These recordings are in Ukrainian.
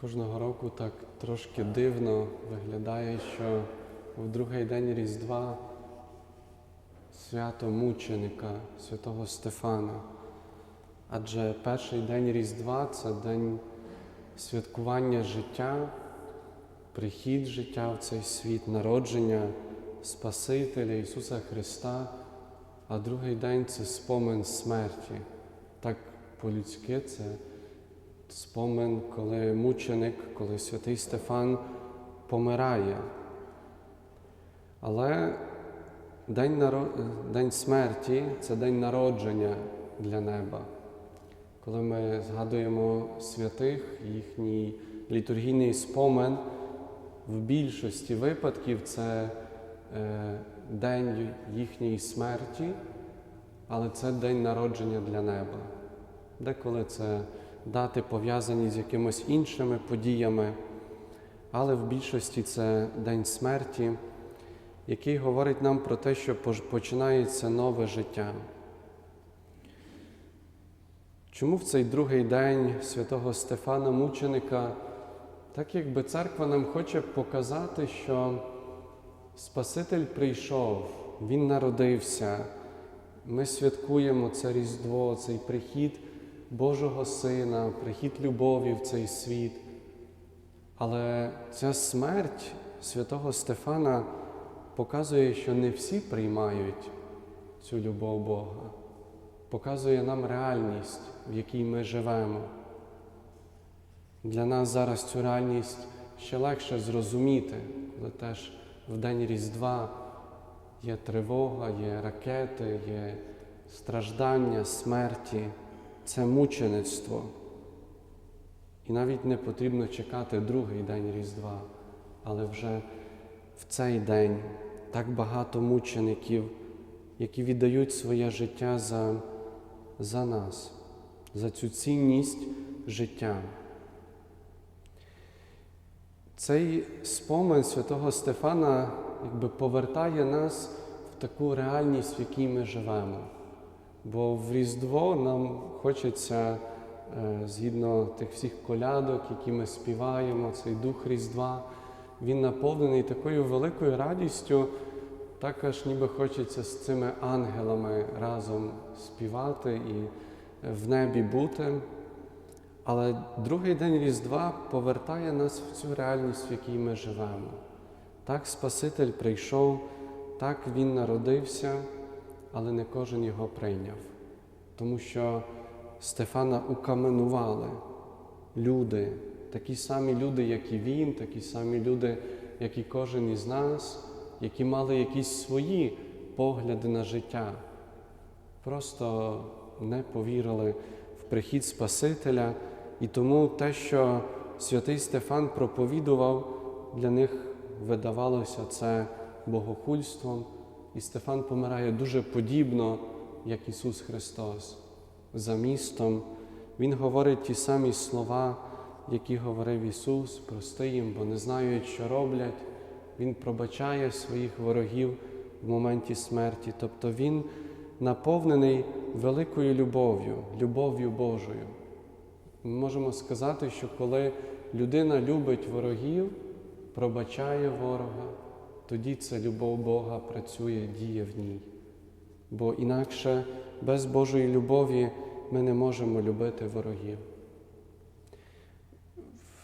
Кожного року так трошки дивно виглядає, що в другий день Різдва свято мученика святого Стефана. Адже перший день Різдва це день святкування життя, прихід життя в цей світ, народження Спасителя Ісуса Христа, а другий день це спомин смерті. Так по-людськи це спомин, коли мученик, коли святий Стефан помирає. Але день, наро... день смерті це день народження для неба. Коли ми згадуємо святих, їхній літургійний спомин, в більшості випадків це е, день їхньої смерті, але це день народження для неба. Деколи це дати пов'язані з якимось іншими подіями, але в більшості це день смерті, який говорить нам про те, що починається нове життя. Чому в цей другий день святого Стефана Мученика, так якби церква нам хоче показати, що Спаситель прийшов, Він народився, ми святкуємо це Різдво, цей прихід Божого Сина, прихід любові в цей світ. Але ця смерть святого Стефана показує, що не всі приймають цю любов Бога, показує нам реальність, в якій ми живемо. Для нас зараз цю реальність ще легше зрозуміти, коли теж в день Різдва є тривога, є ракети, є страждання, смерті, це мучеництво. І навіть не потрібно чекати другий день Різдва, але вже в цей день так багато мучеників, які віддають своє життя за, за нас, за цю цінність життя. Цей спомин святого Стефана якби повертає нас в таку реальність, в якій ми живемо. Бо в Різдво нам хочеться, е, згідно тих всіх колядок, які ми співаємо, цей дух Різдва, він наповнений такою великою радістю, також ніби хочеться з цими ангелами разом співати і в небі бути. Але другий день Різдва повертає нас в цю реальність, в якій ми живемо. Так Спаситель прийшов, так Він народився, але не кожен його прийняв. Тому що Стефана укаменували люди, такі самі люди, як і він, такі самі люди, як і кожен із нас, які мали якісь свої погляди на життя. Просто не повірили в прихід Спасителя. І тому те, що святий Стефан проповідував, для них видавалося це богохульством, і Стефан помирає дуже подібно, як Ісус Христос. За містом Він говорить ті самі слова, які говорив Ісус, прости їм, бо не знають, що роблять. Він пробачає своїх ворогів в моменті смерті. Тобто Він наповнений великою любов'ю, любов'ю Божою. Ми можемо сказати, що коли людина любить ворогів, пробачає ворога, тоді ця любов Бога працює, діє в ній. Бо інакше без Божої любові ми не можемо любити ворогів.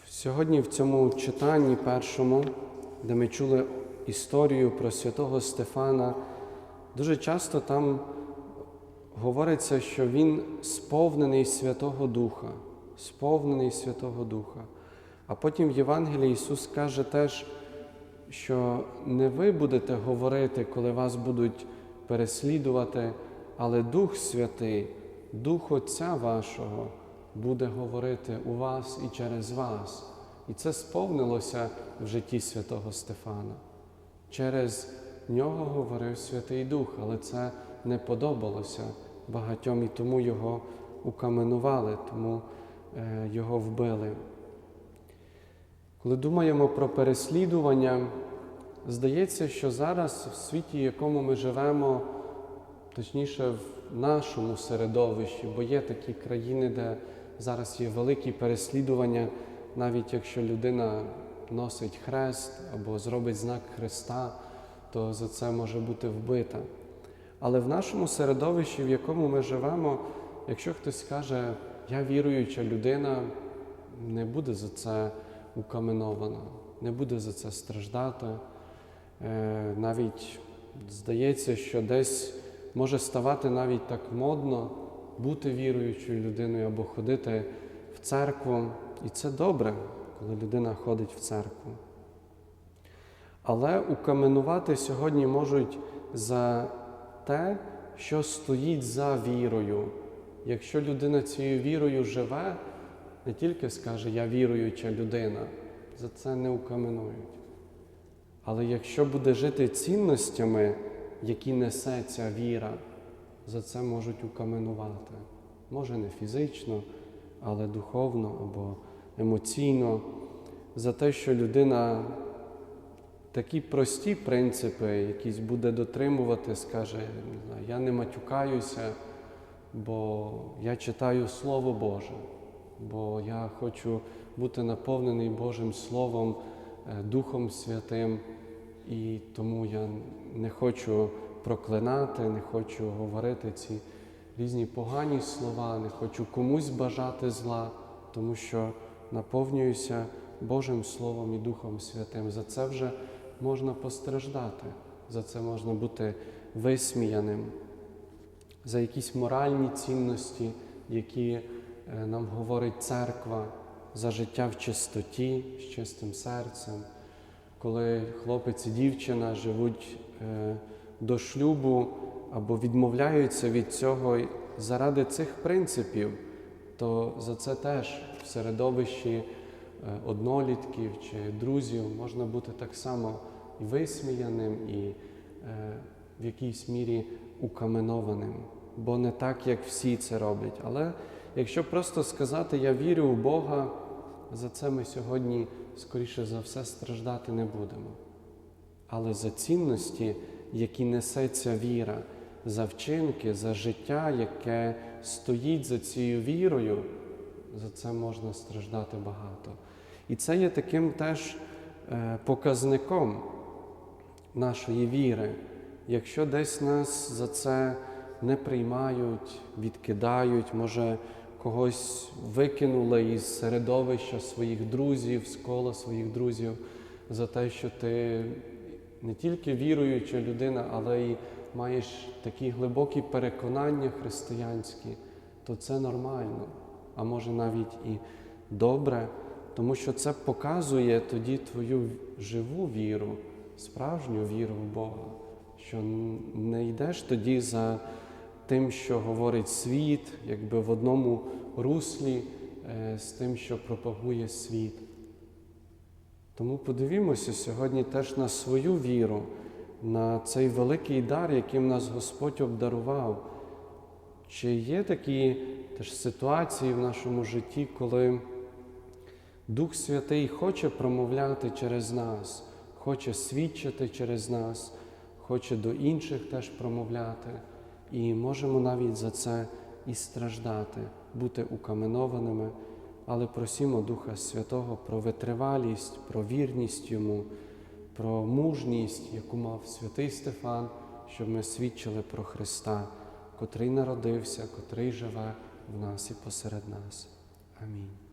Сьогодні в цьому читанні першому, де ми чули історію про святого Стефана, дуже часто там говориться, що він сповнений Святого Духа сповнений Святого Духа. А потім в Євангелії Ісус каже теж, що не ви будете говорити, коли вас будуть переслідувати, але Дух Святий, Дух Отця вашого буде говорити у вас і через вас. І це сповнилося в житті святого Стефана. Через нього говорив Святий Дух, але це не подобалося багатьом і тому його укаменували. Тому його вбили. Коли думаємо про переслідування, здається, що зараз в світі, в якому ми живемо, точніше в нашому середовищі, бо є такі країни, де зараз є великі переслідування навіть якщо людина носить хрест або зробить знак Христа, то за це може бути вбита. Але в нашому середовищі, в якому ми живемо, якщо хтось каже, я віруюча людина, не буде за це укаменована, не буде за це страждати. Е, Навіть здається, що десь може ставати навіть так модно бути віруючою людиною або ходити в церкву. І це добре, коли людина ходить в церкву. Але укаменувати сьогодні можуть за те, що стоїть за вірою. Якщо людина цією вірою живе, не тільки скаже Я віруюча людина, за це не укаменують. Але якщо буде жити цінностями, які несе ця віра, за це можуть укаменувати. Може не фізично, але духовно або емоційно, за те, що людина такі прості принципи, якісь буде дотримувати, скаже, я не матюкаюся, бо я читаю Слово Боже, бо я хочу бути наповнений Божим Словом, е, Духом Святим, і тому я не хочу проклинати, не хочу говорити ці різні погані слова, не хочу комусь бажати зла, тому що наповнююся Божим Словом і Духом Святим. За це вже можна постраждати, за це можна бути висміяним, за якісь моральні цінності, які нам говорить церква, за життя в чистоті, з чистим серцем. Коли хлопець і дівчина живуть е, до шлюбу або відмовляються від цього заради цих принципів, то за це теж в середовищі е, однолітків чи друзів можна бути так само і висміяним, і е, в якійсь мірі укаменованим, бо не так, як всі це роблять. Але якщо просто сказати Я вірю в Бога, за це ми сьогодні, скоріше за все, страждати не будемо. Але за цінності, які несе ця віра, за вчинки, за життя, яке стоїть за цією вірою, за це можна страждати багато. І це є таким теж е, показником нашої віри. Якщо десь нас за це не приймають, відкидають, може когось викинули із середовища своїх друзів, з кола своїх друзів, за те, що ти не тільки віруюча людина, але й маєш такі глибокі переконання християнські, то це нормально, а може навіть і добре, тому що це показує тоді твою живу віру, справжню віру в Бога, що не йдеш тоді за тим, що говорить світ, якби в одному руслі е, з тим, що пропагує світ. Тому подивімося сьогодні теж на свою віру, на цей великий дар, яким нас Господь обдарував. Чи є такі теж ситуації в нашому житті, коли Дух Святий хоче промовляти через нас, хоче свідчити через нас, хоче до інших теж промовляти, і можемо навіть за це і страждати, бути укаменованими, але просімо Духа Святого про витривалість, про вірність Йому, про мужність, яку мав святий Стефан, щоб ми свідчили про Христа, котрий народився, котрий живе в нас і посеред нас. Амінь.